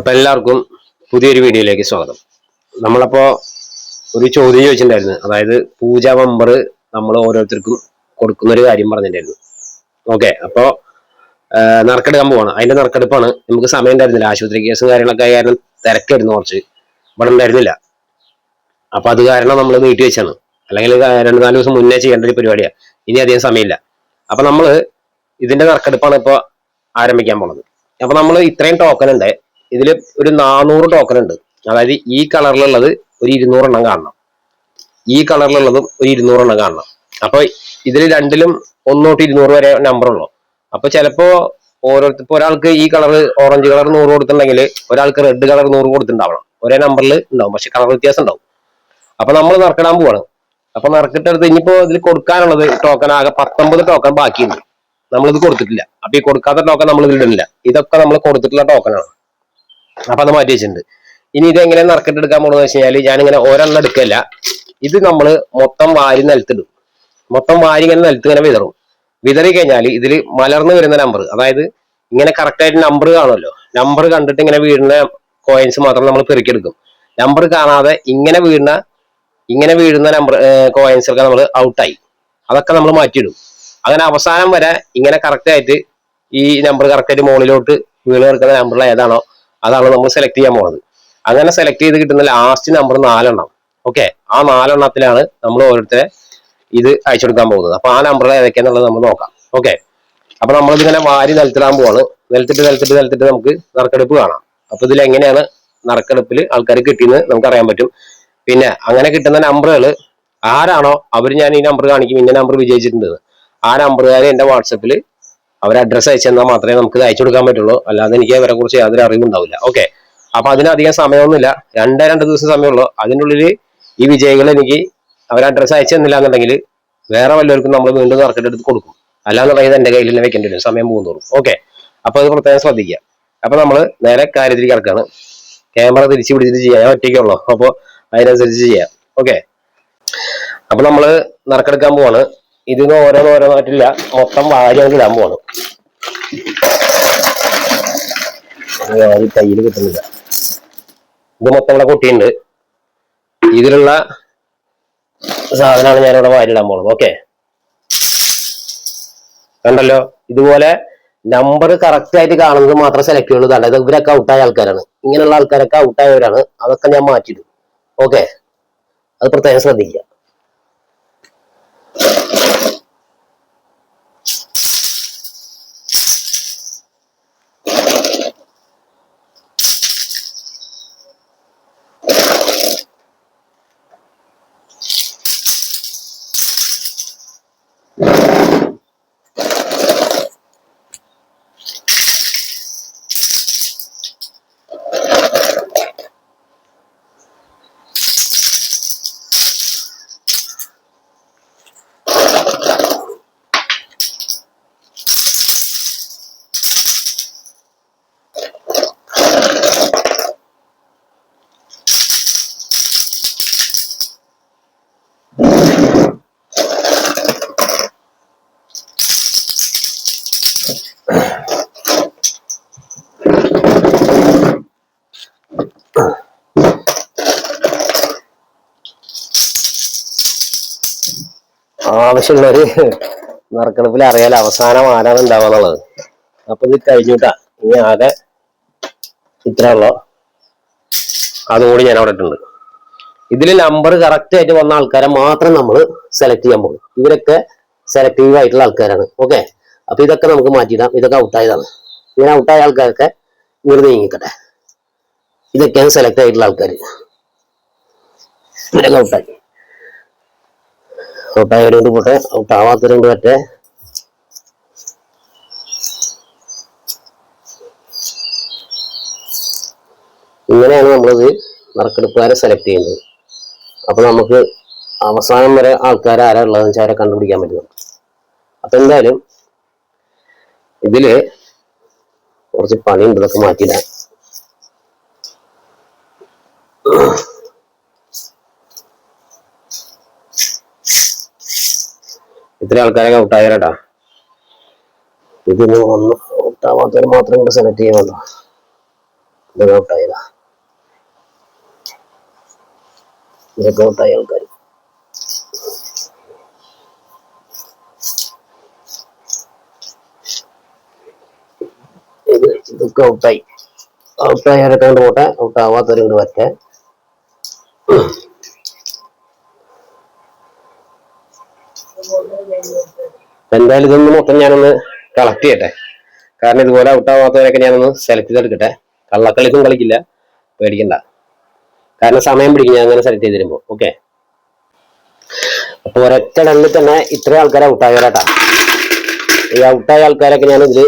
അപ്പൊ എല്ലാവർക്കും പുതിയൊരു വീഡിയോയിലേക്ക് സ്വാഗതം. നമ്മളപ്പോ ഒരു ചോദ്യം ചോദിച്ചിട്ടുണ്ടായിരുന്നു. അതായത് പൂജ മെമ്പർ നമ്മൾ ഓരോരുത്തർക്കും കൊടുക്കുന്ന ഒരു കാര്യം പറഞ്ഞിട്ടുണ്ടായിരുന്നു. ഓക്കെ അപ്പോ ആ, നറുക്കെടുക്കാൻ പോവാണ്. അതിന്റെ നറുക്കെടുപ്പാണ്. നമുക്ക് സമയം ഉണ്ടായിരുന്നില്ല. ആശുപത്രി കേസും കാര്യങ്ങളൊക്കെ കാരണം തിരക്കായിരുന്നു കുറച്ച്. ഇവിടെ ഉണ്ടായിരുന്നില്ല. അപ്പൊ അത് കാരണം നമ്മൾ നീട്ടി വെച്ചാണ്. അല്ലെങ്കിൽ രണ്ട് നാല് ദിവസം മുന്നേ ചെയ്യേണ്ട ഒരു പരിപാടിയാണ് ഇനി അധികം സമയമില്ല. അപ്പൊ നമ്മൾ ഇതിന്റെ നറുക്കെടുപ്പാണ് ഇപ്പൊ ആരംഭിക്കാൻ പോണത്. അപ്പൊ നമ്മൾ ഇത്രയും ടോക്കൺ ഉണ്ട്. ഇതിൽ ഒരു നാനൂറ് ടോക്കൺ ഉണ്ട്. അതായത് ഈ കളറിലുള്ളത് ഒരു ഇരുന്നൂറെണ്ണം കാണണം. ഈ കളറിലുള്ളതും ഒരു ഇരുന്നൂറെണ്ണം കാണണം. അപ്പോൾ ഇതിൽ രണ്ടിലും ഒന്നോട്ട് ഇരുന്നൂറ് വരെ നമ്പർ ഉള്ളൂ. അപ്പൊ ചിലപ്പോ ഓരോരുത്തർ ഇപ്പോൾ ഒരാൾക്ക് ഈ കളർ ഓറഞ്ച് കളർ നൂറ് കൊടുത്തിട്ടുണ്ടെങ്കിൽ ഒരാൾക്ക് റെഡ് കളർ നൂറ് കൊടുത്തിട്ടുണ്ടാവണം. ഒരേ നമ്പറിൽ ഉണ്ടാവും. പക്ഷെ കളർ വ്യത്യാസം ഉണ്ടാവും. അപ്പൊ നമ്മൾ നറുക്കിടാൻ പോവാണ്. അപ്പൊ നറുക്കിട്ടെടുത്ത് ഇനിയിപ്പോ ഇതിൽ കൊടുക്കാനുള്ളത് ടോക്കൺ ആകെ പത്തൊമ്പത് ടോക്കൺ ബാക്കിയുണ്ട്. നമ്മളിത് കൊടുത്തിട്ടില്ല. അപ്പൊ ഈ കൊടുക്കാത്ത ടോക്കൺ നമ്മൾ ഇതിലിടുന്നില്ല. ഇതൊക്കെ നമ്മൾ കൊടുത്തിട്ടുള്ള ടോക്കണാണ് അപ്പൊ അത് മാറ്റി വെച്ചിട്ടുണ്ട്. ഇനി ഇത് എങ്ങനെ നറുക്കിട്ട് എടുക്കാൻ പോണെന്ന് വെച്ച് കഴിഞ്ഞാൽ ഞാനിങ്ങനെ ഒരെണ്ണം എടുക്കല്ല. ഇത് നമ്മൾ മൊത്തം വാരി നിലത്തിടും. മൊത്തം വാരി ഇങ്ങനെ നിലത്ത് ഇങ്ങനെ വിതറും. വിതറി കഴിഞ്ഞാൽ ഇതിൽ മലർന്നു വരുന്ന നമ്പർ അതായത് ഇങ്ങനെ കറക്റ്റ് ആയിട്ട് നമ്പർ കാണുമല്ലോ. നമ്പർ കണ്ടിട്ട് ഇങ്ങനെ വീഴുന്ന കോയിൻസ് മാത്രം നമ്മൾ പെറുക്കിയെടുക്കും. നമ്പർ കാണാതെ ഇങ്ങനെ വീഴുന്ന ഇങ്ങനെ വീഴുന്ന നമ്പർ കോയിൻസ് ഒക്കെ നമ്മൾ ഔട്ടായി അതൊക്കെ നമ്മൾ മാറ്റിയിടും. അങ്ങനെ അവസാനം വരെ ഇങ്ങനെ കറക്റ്റ് ആയിട്ട് ഈ നമ്പർ കറക്റ്റ് ആയിട്ട് മുകളിലോട്ട് വീണ് കിടക്കുന്ന നമ്പറിൽ ഏതാണോ അതാണ് നമ്മൾ സെലക്ട് ചെയ്യാൻ പോണത്. അങ്ങനെ സെലക്ട് ചെയ്ത് കിട്ടുന്ന ലാസ്റ്റ് നമ്പർ നാലെണ്ണം. ഓക്കെ ആ നാലെണ്ണത്തിലാണ് നമ്മൾ ഓരോരുത്തരെ ഇത് അയച്ചു കൊടുക്കാൻ പോകുന്നത്. അപ്പൊ ആ നമ്പർ ഏതൊക്കെയാന്നുള്ളത് നമ്മൾ നോക്കാം. ഓക്കെ അപ്പൊ നമ്മളിതിങ്ങനെ വാരി നിലത്തിടാൻ പോവാണ്. നിലത്തിട്ട് നിലത്തിട്ട് നിലത്തിട്ട് നമുക്ക് നറുക്കെടുപ്പ് കാണാം. അപ്പൊ ഇതിൽ എങ്ങനെയാണ് നറുക്കെടുപ്പിൽ ആൾക്കാർ കിട്ടിയെന്ന് നമുക്ക് അറിയാൻ പറ്റും. പിന്നെ അങ്ങനെ കിട്ടുന്ന നമ്പറുകൾ ആരാണോ അവർ ഞാൻ ഈ നമ്പർ കാണിക്കും ഇന്ന നമ്പർ വിജയിച്ചിട്ടുണ്ട് ആ നമ്പറുകാരെ എന്റെ വാട്സപ്പിൽ അവർ അഡ്രസ്സ് അയച്ചു തന്നാൽ മാത്രമേ നമുക്ക് ഇത് അയച്ചു കൊടുക്കാൻ പറ്റുള്ളൂ. അല്ലാതെ എനിക്ക് അവരെ കുറിച്ച് യാതൊരു അറിവുണ്ടാവില്ല ഓക്കെ അപ്പൊ അതിനധികം സമയമൊന്നുമില്ല. രണ്ടേ രണ്ട് ദിവസം സമയമുള്ളൂ. അതിനുള്ളിൽ ഈ വിജയികൾ എനിക്ക് അവർ അഡ്രസ്സ് അയച്ചു തന്നില്ല എന്നുണ്ടെങ്കിൽ വേറെ വല്ലവർക്കും നമ്മൾ വീണ്ടും നറുക്കെടുത്ത് കൊടുക്കും. അല്ലാന്നുണ്ടെങ്കിൽ എന്റെ കയ്യിൽ തന്നെ വെക്കേണ്ടി വരും. സമയം പോകുന്നോറും ഓക്കെ അപ്പൊ അത് പ്രത്യേകം ശ്രദ്ധിക്കുക. അപ്പൊ നമ്മൾ നേരെ കാര്യത്തിലേക്ക് കിടക്കാണ്. ക്യാമറ തിരിച്ചു പിടിച്ചിട്ട് ചെയ്യാം. ഞാൻ ഒറ്റയ്ക്കുള്ളൂ അപ്പൊ അതിനനുസരിച്ച് ചെയ്യാം. ഓക്കെ അപ്പൊ നമ്മൾ നറുക്കെടുക്കാൻ പോവാണ്. ഇതിന്ന് ഓരോന്നോരോന്നായിട്ടില്ല മൊത്തം വാരി അങ്ങ് ഇടാൻ പോവാണ്. വാരി കയ്യിൽ കിട്ടുന്നില്ല. ഇത് മൊത്തം ഇവിടെ കൊട്ടിയുണ്ട് ഇതിലുള്ള സാധനമാണ് ഞാനിവിടെ വാരിടാൻ പോകുന്നത് ഓക്കെ? കണ്ടല്ലോ? ഇതുപോലെ നമ്പർ കറക്റ്റ് ആയിട്ട് കാണുന്നത് മാത്രം സെലക്ട് ചെയ്യുള്ളൂ. അതായത് ഇവരൊക്കെ ഔട്ടായ ആൾക്കാരാണ്. ഇങ്ങനെയുള്ള ആൾക്കാരൊക്കെ ഔട്ടായവരാണ് അതൊക്കെ ഞാൻ മാറ്റിയിടും. ഓക്കെ? അത് പ്രത്യേകം ശ്രദ്ധിക്കുക. ആവശ്യമുള്ളവര് നറുക്കെടുപ്പിൽ അറിയാലോ അവസാനം ആരാണ് ഉണ്ടാവുക എന്നുള്ളത് അപ്പൊ ഇത് കഴിഞ്ഞിട്ടാ. ഇനി ആകെ ഇത്ര ഉള്ളോ അതുകൂടി ഞാൻ അവിടെ ഇട്ടുണ്ട് ഇതിൽ നമ്പർ കറക്റ്റ് ആയിട്ട് വന്ന ആൾക്കാരെ മാത്രം നമ്മൾ സെലക്ട് ചെയ്യാൻ പോകും. ഇവരൊക്കെ സെലക്റ്റീവ് ആയിട്ടുള്ള ആൾക്കാരാണ്. ഓക്കെ അപ്പൊ ഇതൊക്കെ നമുക്ക് മാറ്റിയിടാം. ഇതൊക്കെ ഔട്ടായതാണ് ഇങ്ങനെ ഔട്ടായ ആൾക്കാരൊക്കെ ഇങ്ങനെ നീങ്ങിക്കട്ടെ. ഇതൊക്കെയാണ് സെലക്ട് ആയിട്ടുള്ള ആൾക്കാർ ഇവരൊക്കെ ഔട്ടായി ഔട്ടായവരുണ്ട് പോട്ടെ. ഔട്ടാവാത്തവരുണ്ട് പറ്റേ ഇങ്ങനെയാണ് നമ്മളിത് നറുക്കെടുപ്പുകാരെ സെലക്ട് ചെയ്യുന്നത്. അപ്പോൾ നമുക്ക് അവസാനം വരെ ആൾക്കാർ ആരാ ഉള്ളതെന്ന് വെച്ചാൽ കണ്ടുപിടിക്കാൻ പറ്റും. അപ്പം എന്തായാലും ഇതിൽ കുറച്ച് പണിയുണ്ട് ഇതൊക്കെ മാറ്റിയിടാൻ. ഇത്ര ആൾക്കാരൊക്കെ ഔട്ടായവരാട്ടാ ഇതിന് ഒന്ന് ഔട്ടാവാത്തവർ മാത്രം കൂടെ സെലക്ട് ചെയ്യുന്നുണ്ടോ ഇതൊക്കെ ഔട്ടായതാ ഇതൊക്കെ ഔട്ടായ ആൾക്കാർ ഇത് ഇതൊക്കെ ഔട്ടായി ഔട്ടായവരൊക്കെ കൊണ്ട് പോട്ടെ. ഔട്ടാവാത്തവരും കൊണ്ട് വരട്ടെ. എന്തായാലും ഇതൊന്ന് മൊത്തം ഞാനൊന്ന് കളക്ട് ചെയ്യട്ടെ. കാരണം ഇതുപോലെ ഔട്ടാവാത്തവരൊക്കെ ഞാനൊന്ന് സെലക്ട് ചെയ്തെടുക്കട്ടെ. കള്ളക്കളിക്കും കളിക്കില്ല. പേടിക്കണ്ട. കാരണം സമയം പിടിക്കും. ഞാൻ അങ്ങനെ സെലക്ട് ചെയ്ത് തരുമ്പോ ഓക്കെ അപ്പൊ ഒരൊറ്റ തന്നെ ഇത്രയും ആൾക്കാരെ ഔട്ടായവരാട്ടാ ഈ ഔട്ടായ ആൾക്കാരൊക്കെ ഞാൻ ഇതിൽ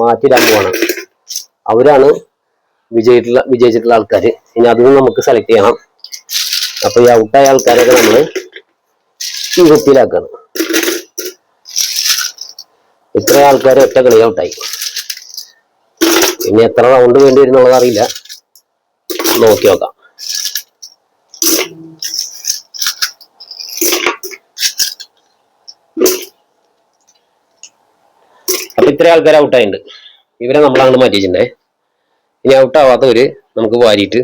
മാറ്റിയിടാൻ പോവാണ്. അവരാണ് വിജയിച്ചിട്ടുള്ള വിജയിച്ചിട്ടുള്ള ആൾക്കാർ ഇനി അതും നമുക്ക് സെലക്ട് ചെയ്യണം. അപ്പോൾ ഈ ഔട്ടായ ആൾക്കാരൊക്കെ നമ്മൾ ഈ കുപ്പിയിലാക്കണം ഇത്ര ആൾക്കാർ ഒറ്റ കളി ഔട്ടായി. ഇനി എത്ര റൗണ്ട് വേണ്ടി വരും എന്നുള്ളത് അറിയില്ല. നോക്കി നോക്കാം. അപ്പൊ ഇത്ര ആൾക്കാർ ഔട്ടായിട്ടുണ്ട്. ഇവരെ നമ്മൾ മാറ്റിച്ചിട്ടുണ്ടേ ഇനി ഔട്ട് ആവാത്തവര് നമുക്ക് വാരിയിട്ട്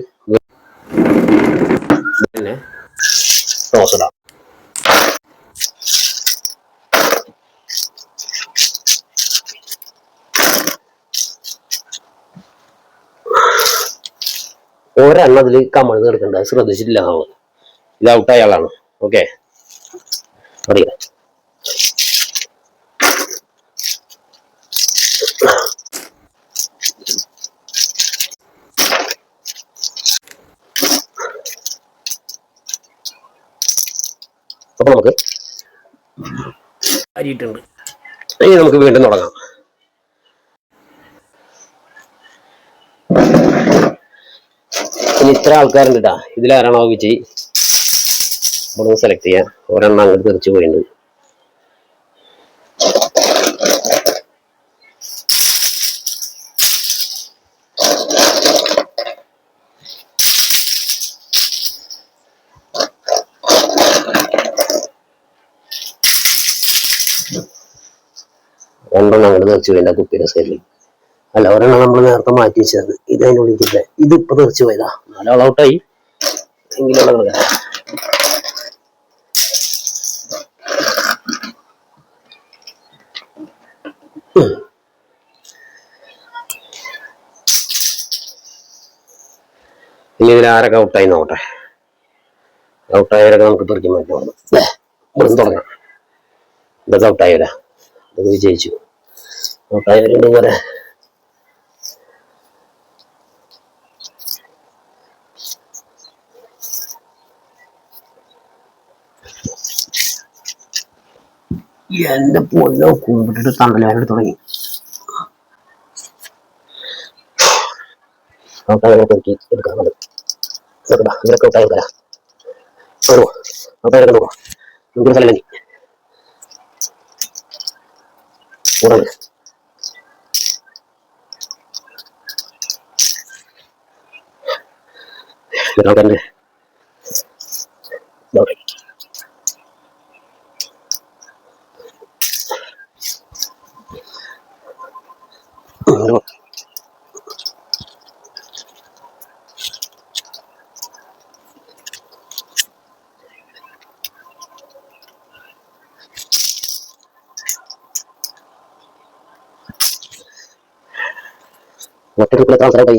പിന്നെ ടോസ് ഇടാം ഒരെണ്ണം അതിൽ കമഴ്ന്ന് കിടക്കണ്ട. ശ്രദ്ധിച്ചിട്ടില്ല നമ്മൾ ഇത് ഔട്ട് അയാളാണ് ഓക്കെ അറിയാം അപ്പൊ നമുക്ക് അരിയിട്ടുണ്ട്. ഇനി നമുക്ക് വീണ്ടും തുടങ്ങാം ഇനി ഇത്ര ആൾക്കാരുണ്ട് കേട്ടാ ഇതിലാരാണോ വിജയ്? ഇവിടെ സെലക്ട് ചെയ്യാം. ഒരെണ്ണം അങ്ങോട്ട് തെറിച്ച് പോയിട്ടുണ്ട്. രണ്ടെണ്ണം അങ്ങോട്ട് തെറിച്ച് പോയില്ല കുപ്പിയുടെ സൈഡിൽ അല്ല ഒരെണ്ണം നമ്മൾ നേരത്തെ മാറ്റി വെച്ചത്. ഇത് അതിനുള്ളിൽ ഇത് ഇപ്പൊ തീർച്ചു പോയതാ. നാലാൾ ഔട്ടായി. എങ്കിലും. ഇനി ഇതിൽ ആരൊക്കെ ഔട്ടായി നോക്കട്ടെ? ഔട്ടായവരൊക്കെ നമുക്ക് പെറുക്കി ഇവിടുന്ന് തുടങ്ങാം. ഇതൊക്കെ ഔട്ടായവരാ. ഇത് വിജയിച്ചു. ഔട്ടായവരുണ്ട് പോലെ എന്റെ പൊന്നോ കുമ്പിട്ടിട്ട് തണ്ടലേന തുടങ്ങി. ഇവരൊക്കെ മറ്റൊരു കുപ്പിൽ എത്ര വേണ്ട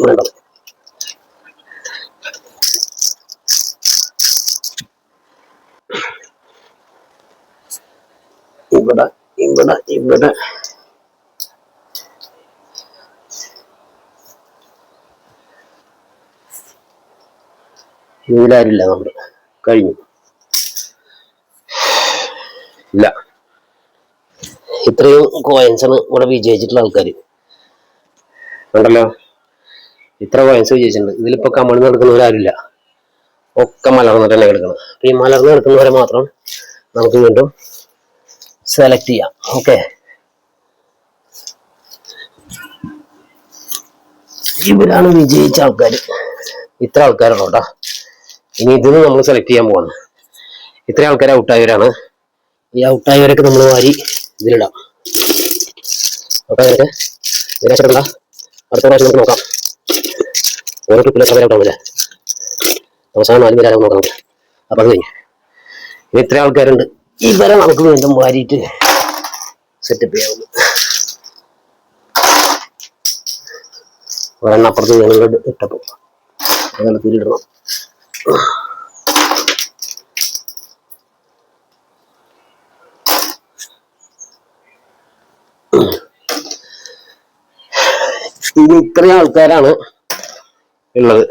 ഇവിടെ ഇവിടെ ഇവിടെ. ഇതിലാരില്ല നമ്മൾ കഴിഞ്ഞു. ഇല്ല. ഇത്രയും കോയിൻസാണ് ഇവിടെ വിജയിച്ചിട്ടുള്ള ആൾക്കാർ ഉണ്ടല്ലോ. ഇത്ര വയസ്സ് വിജയിച്ചിട്ടുണ്ട് ഇതിലിപ്പോ കമഴ്ന്ന് കിടക്കുന്നവരാരില്ല ഒക്കെ മലർന്നിട്ട് തന്നെ കിടക്കണം അപ്പൊ ഈ മലർന്ന് കിടക്കുന്നവരെ മാത്രം നമുക്ക് വീണ്ടും സെലക്ട് ചെയ്യാം. ഓക്കെ ഇവരാണ് വിജയിച്ച ആൾക്കാർ ഇത്ര ആൾക്കാരാണ് കേട്ടോ. ഇനി ഇതിന് നമ്മൾ സെലക്ട് ചെയ്യാൻ പോവാണ്. ഇത്ര ആൾക്കാർ ഔട്ടായവരാണ്. ഈ ഔട്ടായവരൊക്കെ നമ്മൾ വാരി ഇതിലിടാം. ഔട്ടായവരൊക്കെ? ഇതിലൊക്കെ അടുത്ത പ്രാവശ്യം നമുക്ക് നോക്കാം ഓരോ ട്രിപ്പിൽ സമയം പേരെ ഔട്ടാവില്ലേ അവസാനം നാല് പേരാകും നോക്കാം നമുക്ക് അപ്പം അത് കഴിഞ്ഞ് ഇനി ഇത്ര ആൾക്കാരുണ്ട് ഇവരെ നമുക്ക് വീണ്ടും വാരിയിട്ട് സെറ്റപ്പ് ചെയ്യാവുന്നു ഒരെണ്ണപ്പുറത്ത് അപ്പുറത്ത് ഇട്ടപ്പോൾ ഇട്ടപ്പോ അതാണ് തിരിയിടണം ഇനി ഇത്രയും ആൾക്കാരാണ് ഉള്ളത്.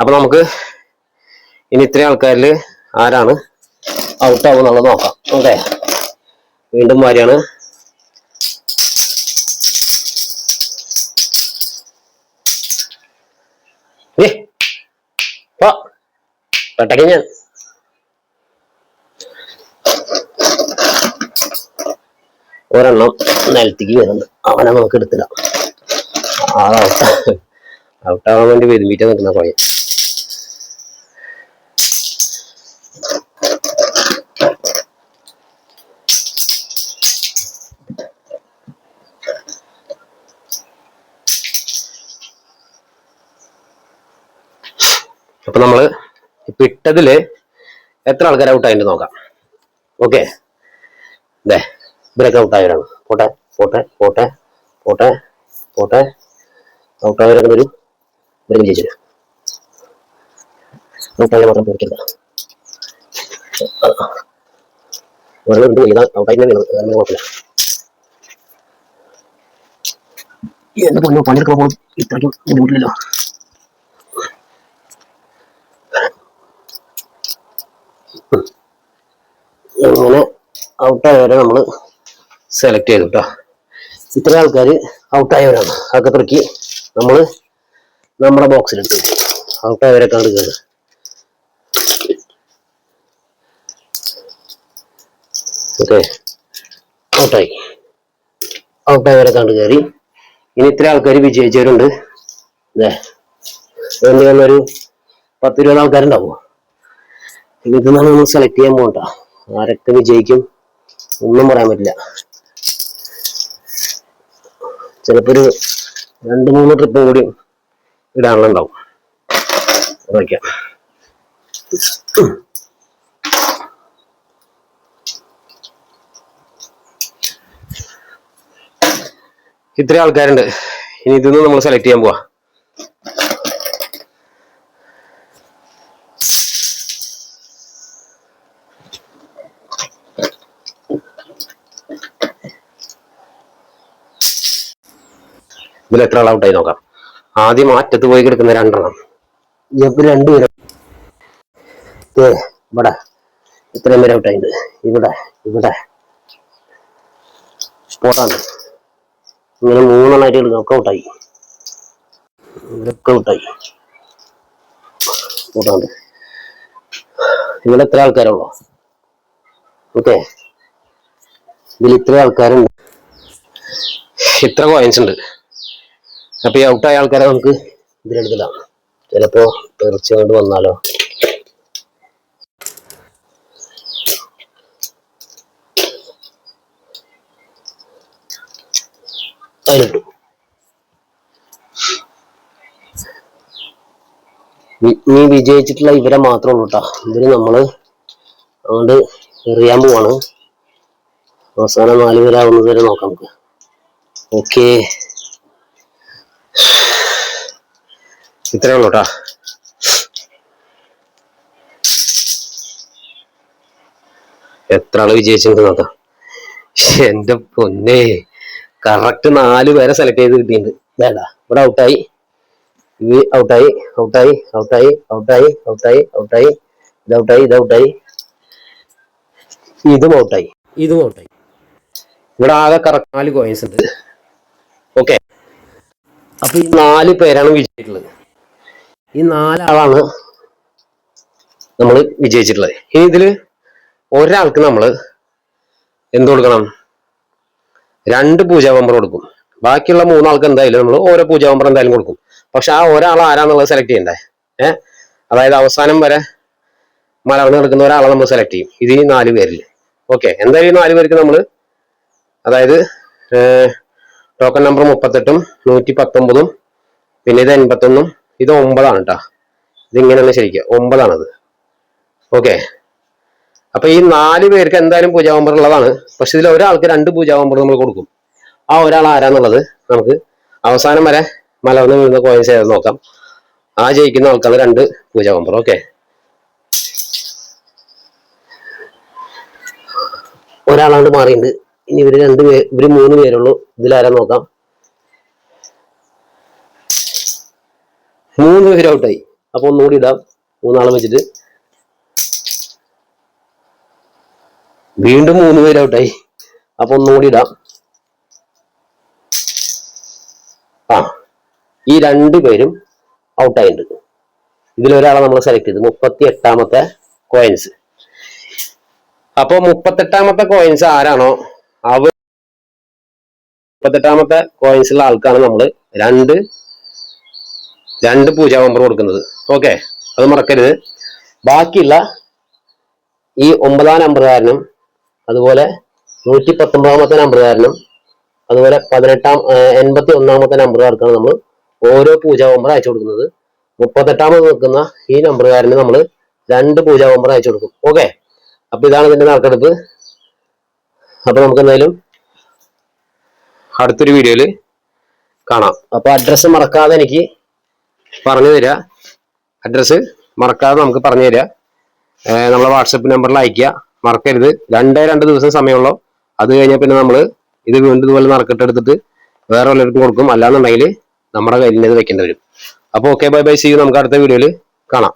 അപ്പൊ നമുക്ക് ഇനി ഇത്രയും ആൾക്കാരിൽ ആരാണ് ഔട്ട് ആവും എന്നുള്ളത് നോക്കാം. ഓക്കെ വീണ്ടും മാരിയാണ്. പെട്ടക്ക് ഞാൻ ഒരെണ്ണം നിലത്തേക്ക് വരുന്നുണ്ട് അവനെ നമുക്ക് എടുത്തില്ല ആളെ ഔട്ട് വേണ്ടി വെതുമ്പിട്ട് നിൽക്കുന്ന പയ്യൻ അപ്പൊ നമ്മൾ ഇപ്പൊ ഇട്ടതിൽ എത്ര ആൾക്കാർ ഔട്ടായിട്ട് നോക്കാം. ഓക്കെ ദേ ഇവരൊക്കെ ഔട്ട് ആയവരാണ് പോട്ടെ പോട്ടെ പോട്ടെ പോട്ടെ പോട്ടെ. ഔട്ട് ആയവരൊക്കെ വരും. ബ്രേക്ക് വിജയിച്ചു ഔട്ട് ആയ മാത്രം പേടിക്കരുത് ഒരെണ്ണം ഉണ്ട്. ഇതാ ഔട്ട് ആയിട്ട് വീണത് കുഴപ്പമില്ല. എന്റെ പൊന്നു പോകും ഇത്രയ്ക്കും ബുദ്ധിമുട്ടില്ലല്ലോ. അങ്ങനെ ഔട്ടായവരെ നമ്മൾ സെലക്ട് ചെയ്തു കേട്ടോ ഇത്ര ആൾക്കാർ ഔട്ടായവരാണ് അതൊക്കെ തുറക്കി നമ്മൾ നമ്മുടെ ബോക്സിൽ ബോക്സിലെടുത്തു ഔട്ടായവരെ കണ്ട് കയറി ഓക്കെ ഔട്ടായി ഔട്ടായവരെ കണ്ട് കയറി ഇനി ഇത്ര ആൾക്കാർ വിജയിച്ചവരുണ്ട്. ഇതേ എന്തെങ്കിലും ഒരു പത്ത് ഇരുപത് ആൾക്കാരുണ്ടാവുമോ ഇനി ഇതെന്നാണ് നമ്മൾ സെലക്ട് ചെയ്യാൻ പോകണ്ട ആരൊക്കെ വിജയിക്കും? ഒന്നും പറയാൻ പറ്റില്ല. ചിലപ്പോ ഒരു രണ്ട് മൂന്ന് ട്രിപ്പ് കൂടി ഇടാനുണ്ടാവും വയ്ക്കാം ഇത്രയും ആൾക്കാരുണ്ട്. ഇനി ഇതൊന്നും നമ്മൾ സെലക്ട് ചെയ്യാൻ പോവാ. ഇതിൽ എത്ര ആൾ ഔട്ടായി നോക്കാം. ആദ്യം അറ്റത്ത് പോയി കിടക്കുന്ന രണ്ടെണ്ണം. ഇവർ രണ്ടുപേരും ഇവിടെ ഇത്രയും പേര് ഔട്ടായിട്ടുണ്ട് ഇവിടെ ഇവിടെ. സ്പോട്ടാണ് ഇങ്ങനെ മൂന്നെണ്ണമായിട്ട് ഒക്കെ ഔട്ടായി ഇവരൊക്കെ ഔട്ടായി സ്പോട്ടാണ് ഇവിടെ എത്ര ആൾക്കാരുള്ളൂ? ഓക്കെ ഇതിൽ ഇത്ര ആൾക്കാരുണ്ട്. ഇത്ര കോയിൻസ് ഉണ്ട്. അപ്പൊ ഈ ഔട്ടായ ആൾക്കാരെ നമുക്ക് ഇതിലെടുത്തിടാം. ചിലപ്പോ തീർച്ചയായിട്ട് വന്നാലോ? അതിലിട്ടു. നീ വിജയിച്ചിട്ടുള്ള ഇവരെ മാത്രമേ ഉള്ളൂ കേട്ടോ ഇവർ നമ്മൾ അതുകൊണ്ട് എറിയാൻ പോവാണ്. അവസാനം നാല് പേരാവുന്നത് വരെ നോക്കാം നമുക്ക്. ഓക്കേ ഇത്രേ ഉള്ളൂ കേട്ടാ എത്ര ആൾ വിജയിച്ചെന്ന് നോക്കാം. എന്റെ പൊന്നേ. കറക്റ്റ് നാല് പേരെ സെലക്ട് ചെയ്ത് കിട്ടിയിട്ടുണ്ട്. വേണ്ട ഇവിടെ ഔട്ടായി ഇത് ഔട്ടായി ഔട്ടായി ഔട്ടായി ഔട്ടായി ഔട്ടായി ഔട്ടായി ഇത് ഔട്ടായി ഇത് ഔട്ടായി ഇതും ഔട്ടായി ഇതും ഔട്ടായി ഇവിടെ ആകെ കറക്റ്റ് നാല് കോയിൻസ് ഉണ്ട്. ഓക്കെ അപ്പൊ ഈ നാല് പേരാണ് വിജയിച്ചിട്ടുള്ളത്. ഈ നാലാളാണ് നമ്മൾ വിജയിച്ചിട്ടുള്ളത്. ഇനി ഇതിൽ ഒരാൾക്ക് നമ്മൾ എന്ത് കൊടുക്കണം? രണ്ട് പൂജാ പമ്പർ കൊടുക്കും. ബാക്കിയുള്ള മൂന്നാൾക്ക് എന്തായാലും നമ്മൾ ഓരോ പൂജാ പമ്പർ എന്തായാലും കൊടുക്കും. പക്ഷെ ആ ഒരാൾ ആരാന്നുള്ളത് സെലക്ട് ചെയ്യണ്ടേ? ഏഹ് അതായത് അവസാനം വരെ മലർന്ന് കിടക്കുന്ന ഒരാളെ നമ്മൾ സെലക്ട് ചെയ്യും. ഇത് ഈ നാല് പേരിൽ ഓക്കെ. എന്തായാലും നാല് പേർക്ക് നമ്മൾ അതായത് ടോക്കൺ നമ്പർ മുപ്പത്തെട്ടും നൂറ്റി പത്തൊമ്പതും പിന്നെ ഇത് എൺപത്തൊന്നും ഇത് ഒമ്പതാണ് കേട്ടോ ഇതിങ്ങനെയാണ് ശരിക്കും. ഒമ്പതാണത്. ഓക്കെ. അപ്പൊ ഈ നാല് പേർക്ക് എന്തായാലും പൂജാ നമ്പർ ഉള്ളതാണ്. പക്ഷെ ഇതിൽ ഒരാൾക്ക് രണ്ട് പൂജാ നമ്പർ നമ്മൾ കൊടുക്കും. ആ ഒരാൾ ആരാന്നുള്ളത് നമുക്ക് അവസാനം വരെ മലർന്ന് വീഴുന്ന കോയിൻസ് ഏതെന്ന് നോക്കാം. ആ ജയിക്കുന്ന ആൾക്കാണ് രണ്ട് പൂജാ നമ്പർ ഓക്കെ. ഒരാളാണ്ട് മാറിയിട്ടുണ്ട് ഇനി ഇവർ രണ്ട് പേര് ഇവർ മൂന്ന് പേരുള്ളൂ ഇതിലാരാ നോക്കാം. മൂന്ന് പേര് ഔട്ടായി അപ്പൊ ഒന്നുകൂടി ഇടാം. മൂന്നാളെ വെച്ചിട്ട്. വീണ്ടും മൂന്ന് പേര് ഔട്ടായി അപ്പൊ ഒന്നുകൂടി ഇടാം. ആ ഈ രണ്ട് പേരും ഔട്ടായിട്ടുണ്ട് ഇതിലൊരാളെ നമ്മൾ സെലക്ട് ചെയ്തു. മുപ്പത്തി എട്ടാമത്തെ കോയിൻസ് അപ്പൊ മുപ്പത്തെട്ടാമത്തെ കോയിൻസ് ആരാണോ? അവർ മുപ്പത്തെട്ടാമത്തെ കോയിൻസ് ഉള്ള ആൾക്കാണ് നമ്മൾ രണ്ട് രണ്ട് പൂജാ നമ്പർ കൊടുക്കുന്നത്. ഓക്കെ. അത് മറക്കരുത്. ബാക്കിയുള്ള ഈ ഒമ്പതാം നമ്പറുകാരനും അതുപോലെ നൂറ്റി പത്തൊമ്പതാമത്തെ നമ്പറുകാരനും അതുപോലെ പതിനെട്ടാം എൺപത്തി ഒന്നാമത്തെ നമ്പറുകാർക്കാണ് നമ്മൾ ഓരോ പൂജാ നമ്പർ അയച്ചു കൊടുക്കുന്നത്. മുപ്പത്തെട്ടാമത് നിൽക്കുന്ന ഈ നമ്പറുകാരന് നമ്മൾ രണ്ട് പൂജാ നമ്പർ അയച്ചു കൊടുക്കും. ഓക്കെ. അപ്പൊ ഇതാണ് ഇതിന്റെ നറുക്കെടുപ്പ്. അപ്പൊ നമുക്ക് എന്തായാലും അടുത്തൊരു വീഡിയോയിൽ കാണാം. അപ്പൊ അഡ്രസ്സ് മറക്കാതെ എനിക്ക് പറഞ്ഞു തരിക അഡ്രസ്സ് മറക്കാതെ നമുക്ക് പറഞ്ഞു ഏർ നമ്മളെ വാട്സപ്പ് നമ്പറിൽ അയക്കുക മറക്കരുത്. രണ്ടേ രണ്ട് ദിവസം സമയമുള്ളൂ. അത് കഴിഞ്ഞാൽ പിന്നെ നമ്മൾ ഇത് വീണ്ടും ഇതുപോലെ നറുക്കെട്ടെടുത്തിട്ട് വേറെ വല്ലവർക്കും കൊടുക്കും. അല്ലാന്നുണ്ടെങ്കിൽ നമ്മുടെ കയ്യിൽ നിന്ന് വെക്കേണ്ടി വരും. അപ്പോൾ ഓക്കെ ബൈ ബൈ സി നമുക്ക് അടുത്ത വീഡിയോയിൽ കാണാം.